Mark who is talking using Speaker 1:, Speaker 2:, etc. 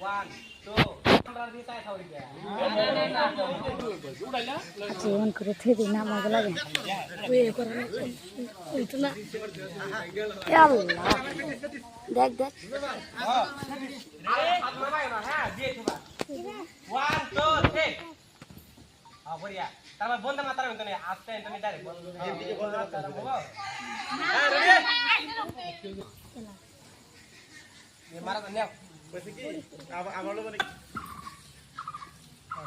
Speaker 1: One two আমরা দিয়ে তাই খাওয়াই দিয়া
Speaker 2: জীবন করে থেকে না মজা লাগে ওই করে ওই তো না এ আল্লাহ দেখ দেখ
Speaker 1: আরে হাত মারাই না হ্যাঁ দিয়ে দিবা ওয়ান টু থ্রি হ্যাঁ বড়িয়া তারপর বন্ধ মাতার মতো নেই আস্তে তুমি ডাইরেক্ট বন্ধ বন্ধ মাতার হবো হ্যাঁ রেডি ये मारा तो नेव
Speaker 3: বলছি কি? আবার আমার লোক নাকি
Speaker 1: हाँ